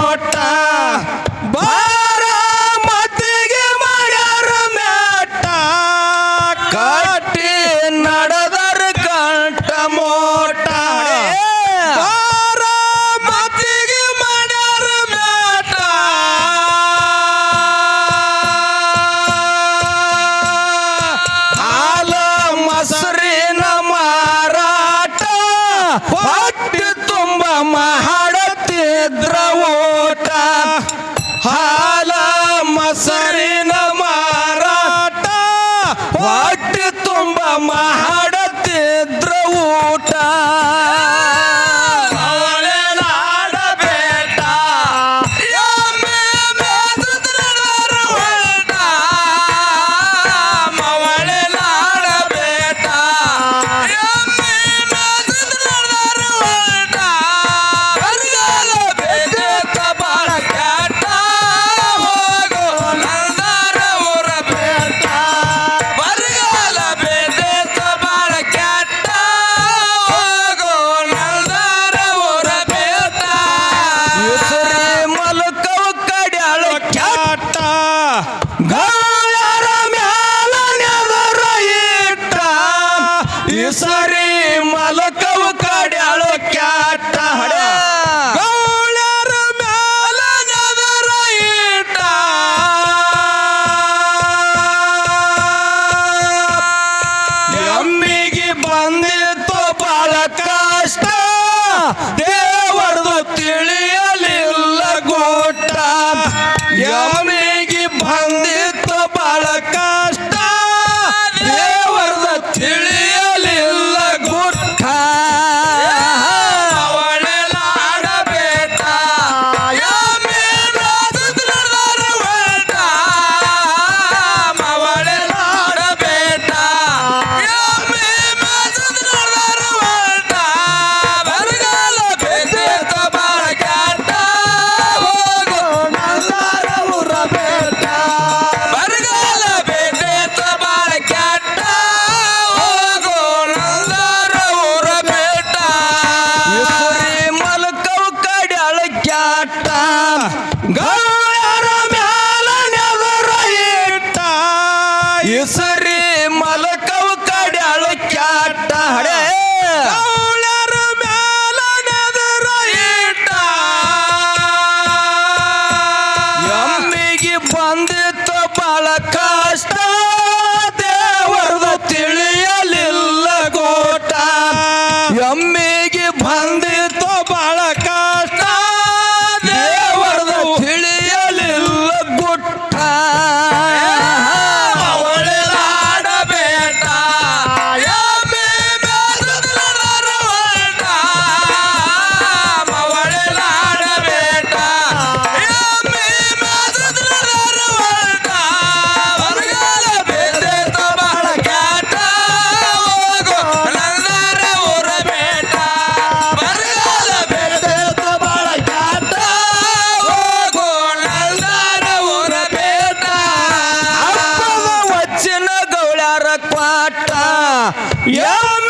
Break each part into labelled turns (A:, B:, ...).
A: ನೋಟ ಬಾರ ಮತಿಗೆ ಮಾಡ್ಯಾರ ಮ್ಯಾಟ. ಕಟ್ಟಿ ನಡೆದರ ಕಂಟ ಮೋಟ. ಬಾರ ಮತಿಗೆ ಮಾಡ್ಯಾರ ಮ್ಯಾಟ. ಹಾಲ ಮೊಸರಿನ ಮಾರಾಟ. ಹೊಟ್ಟೆ ತುಂಬ ಮಹಾ ಊಟ ಹಾ
B: Yeah.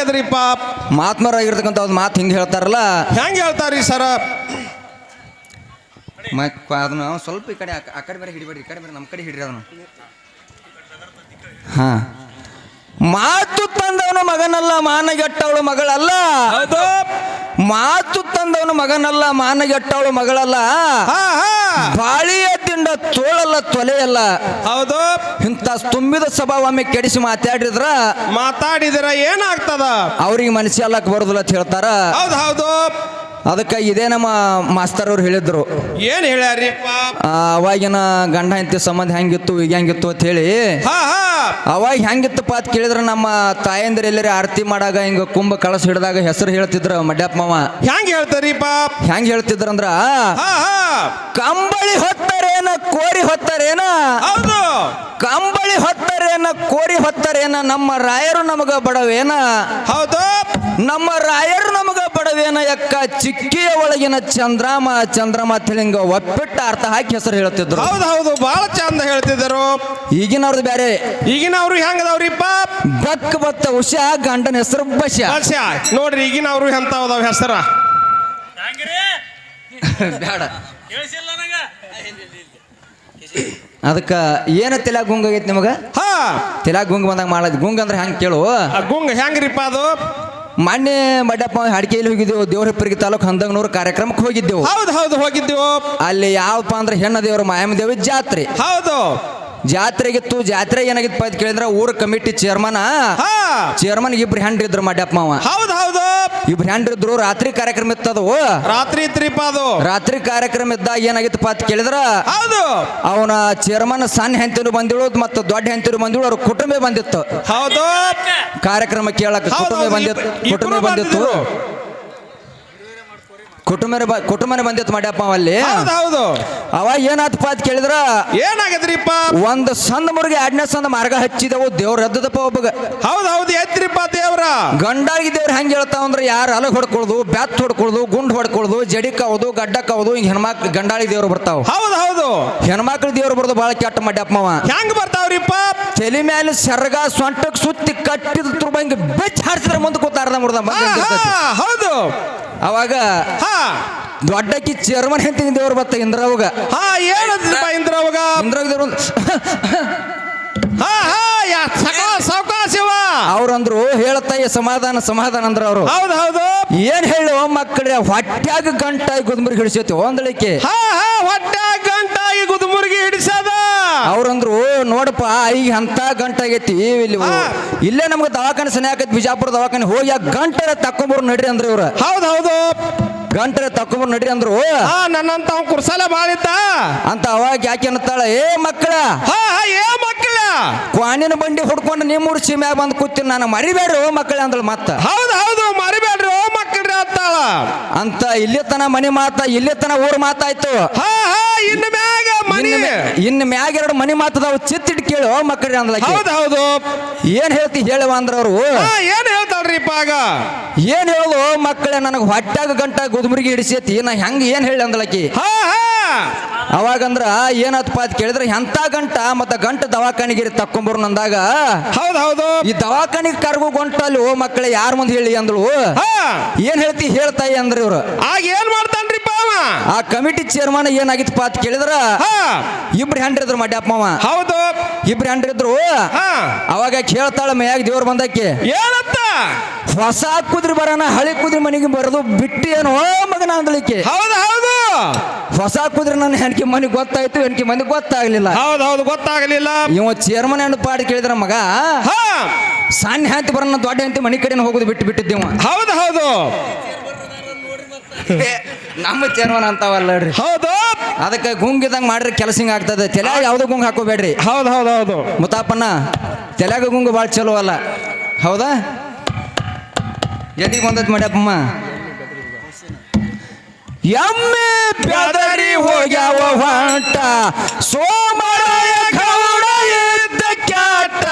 C: ಏನಾಗ್ಯದ್ರಿಪ್ಪ
B: ಮಾತ್ಮರಾಗಿರ್ತಕ್ಕಂಥ ಒಂದು ಮಾತು ಹಿಂಗೆ ಹೇಳ್ತಾರಲ್ಲ?
C: ಹೆಂಗ್ ಹೇಳ್ತಾರಿ ಸರ?
B: ಅದನ್ನ ಸ್ವಲ್ಪ ಈ ಕಡೆ ಆ ಕಡೆ ಬೇರೆ ಹಿಡಿಬೇಡ್ರಿ ಈ ಕಡೆ ಬೇರೆ ನಮ್ಮ ಕಡೆ ಹಿಡ್ರಿ ಅದನ್ನು. ಹಾ. ಮಾತು ತಂದವನು ಮಗನಲ್ಲ ಮಾನಗೆಟ್ಟವಳು ಮಗಳಲ್ಲ. ಮಾತು ತಂದವನು ಮಗನಲ್ಲ ಮಾನಗೆಟ್ಟವಳು ಮಗಳಲ್ಲ. ಬಾಳಿಯ ತಿಂಡ ತೋಳಲ್ಲ ತೊಲೆಯಲ್ಲ
C: ಹೌದು.
B: ಇಂತ ತುಂಬಿದ ಸಭಾ ಒಮ್ಮೆ ಕೆಡಿಸಿ ಮಾತಾಡಿದ್ರ
C: ಮಾತಾಡಿದ್ರ ಏನಾಗ್ತದ?
B: ಅವ್ರಿಗೆ ಮನಸ್ಸಲ್ಲಕ್ಕೆ ಬರುದಿಲ್ಲ ಅಂತ ಹೇಳ್ತಾರ.
C: ಹೌದು ಹೌದು.
B: ಅದಕ್ಕೆ ಇದೇ ನಮ್ಮ ಮಾಸ್ತರ್ ಅವ್ರು ಹೇಳಿದ್ರು.
C: ಏನ್
B: ಹೇಳ್ಯಾರಿ ಅವಾಗಿನ ಗಂಡ ಹೆಂಡತಿ ಸಂಬಂಧ ಹೆಂಗಿತ್ತು ಈಗ ಹೆಂಗಿತ್ತು ಅಂತ ಹೇಳಿ
C: ಹಾ ಹಾ.
B: ಅವಾಗ ಹೆಂಗಿತ್ತಪ್ಪ ಅಂತ ಕೇಳಿದ್ರೆ ನಮ್ಮ ತಾಯಂದ್ರ ಎಲ್ಲರಿ ಆರತಿ ಮಾಡಾಗ ಹಿಂಗ ಕುಂಭ ಕಳಸ ಹಿಡಿದಾಗ ಹೆಸರು ಹೇಳ್ತಿದ್ರ ಮಡ್ಯಪ್ಪ ಮಾವ.
C: ಹೆಂಗ್ ಹೇಳ್ತಾರಿಪ್ಪ
B: ಹೆಂಗ್ ಹೇಳ್ತಿದ್ರಂದ್ರ ಕಂಬಳಿ ಹೊತ್ತರೇನ ಕೋರಿ ಹೊತ್ತರೇನ?
C: ಹೌದು.
B: ಕಂಬಳಿ ಹೊತ್ತರೇನ ಕೋರಿ ಹೊತ್ತರೇನ ನಮ್ಮ ರಾಯರು ನಮಗ ಬಡವೇನ?
C: ಹೌದು.
B: ನಮ್ಮ ರಾಯರು ನಮಗ ಯಕ್ಕ ಚಿಕ್ಕಿಯ ಒಳಗಿನ ಚಂದ್ರಾಮ ಚಂದ್ರಮ ತಿಳಿಂಗ ಒಪ್ಪಿಟ್ಟ ಅರ್ಥ ಹಾಕಿ ಹೆಸರು ಹೇಳ್ತಿದ್ರು
C: ಹೌದು ಹೌದು ಬಹಳ ಚಂದ ಹೇಳ್ತಿದ್ದರು.
B: ಈಗಿನವ್ರದ್ದು ಬೇರೆ
C: ಈಗಿನವ್ರು ಹೆಂಗದವ್ರಿಪ್ಪ
B: ಬಕ್ ಬತ್ತ ಉಷ ಗಂಡನ ಹೆಸರು ಬಶ
C: ನೋಡ್ರಿ ಈಗಿನವ್ರು ಎಂತ ಹೋದವ್ ಹೆಸರ
B: ಬೇಡ ಅದಕ್ಕ ಏನ ತಲೆ ಗುಂಗ್ ಆಗೈತಿ ನಿಮಗ?
C: ಹಾ.
B: ತಿಲಾ ಗುಂಗ್ ಬಂದಾಗ ಮಾಡದ್ ಗುಂಗ್ ಅಂದ್ರೆ ಹೆಂಗ್ ಕೇಳು.
C: ಆ ಗುಂಗ್ ಹೆಂಗ್ರಿಪ್ಪ ಅದು?
B: ಮೊನ್ನೆ ಮಡ್ಯಪ್ಪ ಅಡಿಕೆಯಲ್ಲಿ ಹೋಗಿದ್ದೆವು ದೇವ್ರ ಹಿಪ್ಪರಿಗೆ ತಾಲೂಕು ಹಂದಂಗನೂರು ಕಾರ್ಯಕ್ರಮಕ್ಕೆ ಹೋಗಿದ್ದೆವು.
C: ಹೌದು ಹೌದು ಹೋಗಿದ್ದೆವು.
B: ಅಲ್ಲಿ ಯಾವಪ್ಪ ಅಂದ್ರೆ ಹೆಣ್ಣ ದೇವರು ಮಾಯಮ್ಮ ದೇವಿ ಜಾತ್ರೆ.
C: ಹೌದು.
B: ಜಾತ್ರೆಗಿತ್ತು ಜಾತ್ರೆ ಏನಾಗಿತ್ತು ಅಂತ ಕೇಳಿದ್ರೆ ಊರ ಕಮಿಟಿ ಚೇರ್ಮನ್ ಚೇರ್ಮನ್ ಇಬ್ರು ಹೆಂಡ್ರಿದ್ರು ಮಾಡ್ಯಪ್ಪ ಮಾವ.
C: ಹೌದು ಹೌದು.
B: ಇಬ್ರು ಹೆಂಡ್ರಿದ್ರು ರಾತ್ರಿ ಕಾರ್ಯಕ್ರಮ ಇತ್ತದು
C: ರಾತ್ರಿ ಇತ್ರಿಪ್ಪ ಅದು.
B: ರಾತ್ರಿ ಕಾರ್ಯಕ್ರಮ ಇದ್ದ ಏನಾಗಿತ್ತಪ್ಪ ಅಂತ ಕೇಳಿದ್ರ
C: ಹೌದು.
B: ಅವನ ಚೇರ್ಮನ್ ಸಣ್ಣ ಹೆಂತಿರು ಬಂದಿಳು ಮತ್ತು ದೊಡ್ಡ ಹೆಂತಿರು ಬಂದಿಳು ಅವ್ರ ಕುಟುಂಬ ಬಂದಿತ್ತು.
C: ಹೌದು.
B: ಕಾರ್ಯಕ್ರಮ ಕೇಳಕ್ ಕುಟುಂಬ ಬಂದಿತ್ತು ಕುಟುಂಬ ಬಂದಿತ್ತು. ಕುಟುಂಬ ಕುಟುಂಬನೇ ಬಂದಿತ್ತು ಮಾಡ್ಯಪ್ಪ ಅಲ್ಲಿ.
C: ಹೌದು ಹೌದು.
B: ಅವ ಏನಾತಪ್ಪ ಅಂತ ಕೇಳಿದ್ರ?
C: ಏನಾಗದ್ರಿಪ್ಪ?
B: ಒಂದ್ ಸಂದ ಮುರುಗಿ ಎರಡನೇ ಸಂದ ಮಾರ್ಗ ಹಚ್ಚಿದವು ದೇವ್ರ ಎದ್ದದಪ್ಪ ಒಬ್ಬಗ.
C: ಹೌದು ಹೌದು ಎದ್ರಿಪ್ಪ ದೇವ್ರ.
B: ಗಂಡಾಗಿ ದೇವ್ರ ಹೆಂಗ್ ಹೇಳ್ತಾವ ಅಂದ್ರೆ ಯಾರು ಅಲಗ್ ಹೊಡ್ಕೊಳ್ದು ಬ್ಯಾತ್ ಹೊಡ್ಕೊಳ್ದು ಗುಂಡ್ ಹೊಡ್ಕೊಳ್ದು ಜಡಿಕಾವುದು ಗಡ್ಡಕ್ಕಾವುದು ಹಿಂಗ್ ಹೆಣ್ಮಕ್ ಗಂಡಾಳಿ ದೇವ್ರು ಬರ್ತಾವ.
C: ಹೌದು ಹೌದು.
B: ಹೆಣ್ಮಕ್ಳು ದೇವ್ರು ಬರ್ದು ಬಹಳ ಕೆಟ್ಟ ಮಾಡ್ಯಪ್ಪ ಹೆಂಗೆ
C: ಹೆಂಗ್ ಬರ್ತಾವ್ರಿಪ್ಪ?
B: ತಲೆ ಮೇಲೆ ಸರ್ಗ ಸೊಂಟಕ್ ಸುತ್ತಿ ಕಟ್ಟಿದ ತುರ್ಬಂಗ್ ಬೆಚ್ಚ ಹಾಡ್ಸಿದ್ರೆ ಮುಂದೆ ಕೂತಾರ್ದ ಮುರ್ದ
C: ಹೌದು.
B: ಅವಾಗ
C: ಹಾ.
B: ದೊಡ್ಡಕಿ ಚೇರ್ಮನ್ ಹೆಂತಿನ ದೇವ್ರು ಬತ್ತ ಇಂದ್ರವಾಗ
C: ಹಾ ಏನದ್ರಿಪ್ಪ ಇಂದ್ರ ಅವಾಗ?
B: ಇಂದ್ರಾಗ ದೇವ್ರು
C: ಹಾ ಹಾ ಯಾ ಸಾವಕಾಶವ
B: ಅವ್ರಂದ್ರು ಹೇಳತ್ತಾಯ ಸಮಾಧಾನ ಸಮಾಧಾನ ಅಂದ್ರ ಅವರು.
C: ಹೌದು ಹೌದು.
B: ಏನ್ ಹೇಳು ಮಕ್ಕಳೇ ಹೊಟ್ಯಾಗ ಗಂಟಾಗಿ ಗುದ್ಮರಿ ಹಿಡಿಸೈತಿ ಒಂದಳಿಕೆ
C: ಹಾ ಹಾ ಹೊಟ್ಟೆ ಗಂಟಾಗಿ ಗುದ್ಮುರ್ಗಿ ಹಿಡಿಸದ.
B: ಅವ್ರಂದ್ರು ನೋಡಪ್ಪ ಈಗ ಅಂತ ಗಂಟಾಗೈತಿ ಇಲ್ಲಿ. ಇಲ್ಲೇ ನಮ್ಗೆ ದವಾಖಾನೆ ಸನಿ ಆಕೈತಿ ಬಿಜಾಪುರ ದವಾಖಾನೆ ಹೋಗಿ ಆ ಗಂಟರ ತಕೊಂಬರ್ ನಡ್ರಿ ಅಂದ್ರೆ ಇವ್ರ.
C: ಹೌದು ಹೌದು.
B: ಗಂಟರ ತಕೊಂಬರ್ ನಡ್ರಿ ಅಂದ್ರು.
C: ನನ್ನಂತ ಅವ್ನ್ ಕುರ್ಸಲ ಬಾಳಿದ್ದ.
B: ಅಂತ ಅವಾಗ ಯಾಕೆ ಅನ್ನತ್ತಾಳ ಏ ಮಕ್ಕಳ
C: ಏ ಮಕ್ಕಳ.
B: ಕ್ವಾನಿನ ಬಂಡಿ ಹುಡ್ಕೊಂಡು ನಿಮ್ಮೂರು ಸೀಮ್ಯಾಗ ಬಂದು ಕೂತೀನಿ ನಾನು ಮರಿಬೇಡ್ರಿ ಮಕ್ಕಳ ಅಂದಳು ಮತ್ತ.
C: ಹೌದು ಹೌದು ಮರಿಬೇಡ್ರಿ.
B: ಅಂತ ಇಲ್ಲಿ ತನ ಮನೆ ಮಾತ ಇಲ್ಲಿ ತನ ಊರ್ ಮಾತಾಯ್ತು.
C: ಹಾ ಹಾ ಇನ್ನು ಮ್ಯಾಗ ಮನಿ.
B: ಇನ್ನು ಮ್ಯಾಗ ಎರಡು ಮನಿ ಮಾತದಾವ. ಚಿತ್ತಿಟ್ಟು ಕೇಳು ಮಕ್ಕಳ ಅಂದ್ಲಕ್ಕೆ
C: ಹೌದು ಹೌದು.
B: ಏನ್ ಹೇಳ್ತಿ ಹೇಳುವ ಅಂದ್ರ ಅವ್ರು
C: ಹಾ ಏನ್ ಹೇಳ್ತಾಳ್ರಿ ಪಾಗ
B: ಏನ್ ಹೇಳು ಮಕ್ಕಳೇ ನನಗೆ ಹೊಟ್ಟಾಗ ಗಂಟ ಗುದ್ಮುರಿಗೆ ಹಿಡಿಸೈತಿ. ನಾ ಹೆಂಗ್ ಏನ್ ಹೇಳಿ ಅಂದ್ಲಕಿ.
C: ಹಾ ಹಾ.
B: ಅವಾಗಂದ್ರ ಏನತ್ತಪ್ಪ ಅಂತ ಕೇಳಿದ್ರೆ ಎಂತ ಗಂಟ ಮತ್ತ ಗಂಟ ದವಾಖಾನಿಗೆ ತಕ್ಕೊಂಬರು ನಂದಾಗ
C: ಹೌದು ಹೌದು.
B: ಈ ದವಾಖಾನಿಗೆ ಕರ್ಗು ಗಂಟಲ್ಲಿ ಓ ಮಕ್ಕಳೇ ಯಾರ ಮುಂದೆ ಹೇಳಿ ಅಂದಳು? ಏನ್ ಹೇಳ್ತಿ ಹೇಳ್ತಾಯಿ ಅಂದ್ರೆ ಇವ್ರು.
C: ಆಗ ಏನ್ ಮಾಡ್ತಾನ್ರಿಪ್ಪ ಅವ
B: ಆ ಕಮಿಟಿ ಚೇರ್ಮನ್ ಏನಾಗಿತ್ತು ಅಂತ ಕೇಳಿದ್ರ? ಇಬ್ರು ಹೆಂಡ್ರಿದ್ರು ಮಡ್ಯಪ್ಪ ಮಾವ.
C: ಹೌದು.
B: ಇಬ್ರು ಹೆಂಡ್ರಿದ್ರು ಅವಾಗ ಕೇಳ್ತಾಳ ಮೇಯಾಗ ದೇವ್ರ ಬಂದಕ್ಕೆ?
C: ಏನತ್ತ?
B: ಹೊಸ ಕುದ್ರಿ ಬರೋಣ ಹಳಿ ಕುದ್ರಿ ಮನೆಗೆ ಬರೋದು ಬಿಟ್ಟು ಏನೋ ಮಗನ ಅಂದಳಿಕೆ
C: ಹೌದು ಹೌದು.
B: ಹೊಸ ಕುದ್ರೆ ನನ್ನ ಹೆಣ್ಕಿ ಮನೆ ಗೊತ್ತಾಯ್ತು ಹೆಣ್ಕಿ ಮನೆ ಗೊತ್ತಾಗಲಿಲ್ಲ.
C: ಹೌದು ಹೌದು ಗೊತ್ತಾಗಲಿಲ್ಲ.
B: ಇವ ಚೇರ್ಮನ್ ಅಣ್ಣ ಪಾಡಿ ಕೇಳಿದ್ರ ಮಗ? ಸಣ್ಣ ಹೆಂತಿ ಬರೋಣ ದೊಡ್ಡ ಹೆಂತಿ ಮನೆ ಕಡೆ ಹೋಗೋದು ಬಿಟ್ಟು ಬಿಟ್ಟಿದ್ದೀವ
C: ಹೌದು ಹೌದು.
B: ನಮ್ಮ ಚೇರ್ಮನ್ ಅಂತಾವಲ್ಲ
C: ಹೌದು.
B: ಅದಕ್ಕೆ ಗುಂಗಿದಂಗ್ ಮಾಡ್ರಿ ಕೆಲಸ ಹಿಂಗ ಆಗ್ತದೆ. ತಲೆ ಯಾವ್ದು ಗುಂಗ್ ಹಾಕೋಬೇಡ್ರಿ.
C: ಹೌದು ಹೌದು ಹೌದು.
B: ಮುತಾಪಣ್ಣ ತಲೆಗ ಗುಂಗು ಭಾಳ ಚಲೋ ಅಲ್ಲ. ಹೌದಾ? ಎಲ್ಲಿಗೆ ಬಂದದ್ ಮಾಡ್ಯಪ್ಪಮ್ಮ ಎಮ್ಮೆ ಬೆದರಿ ಹೋಗ್ಯಾವ ಹೊಂಟ. ಸೋಮರಾಯ ಗೌಡ ಎದ್ದ ಕ್ಯಾಟ.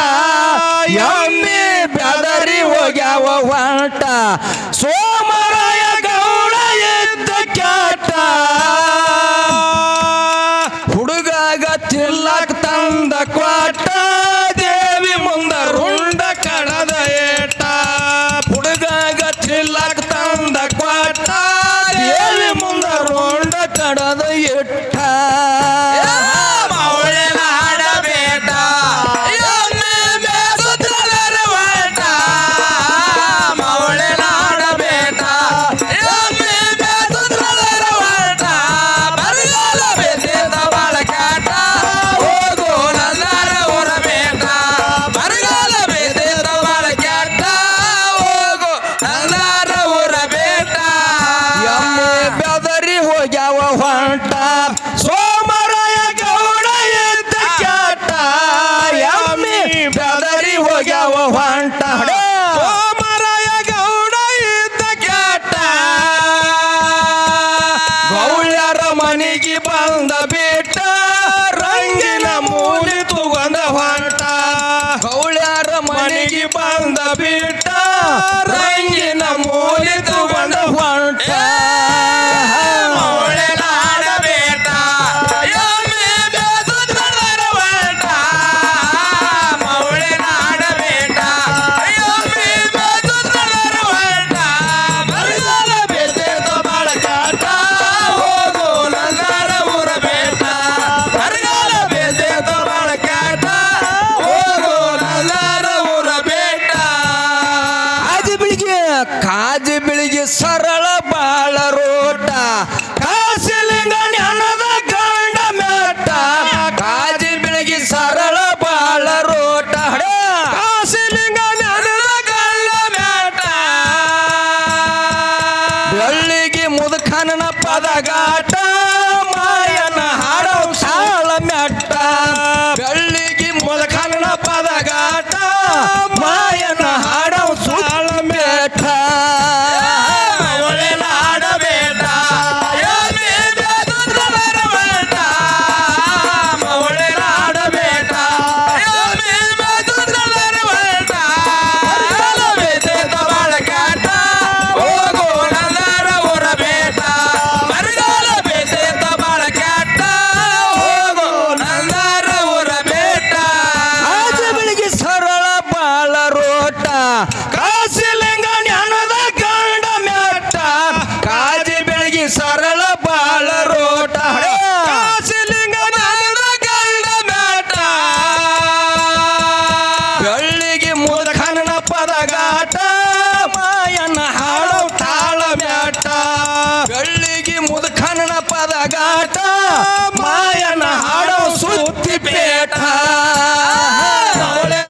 B: ಎಮ್ಮೆ ಬೆದರಿ ಹೋಗ್ಯಾವ ಹೊಂಟ. ಸೋಮರಾಯ ಗೌಡ ಎದ್ದ ಕ್ಯಾಟ. Gaga.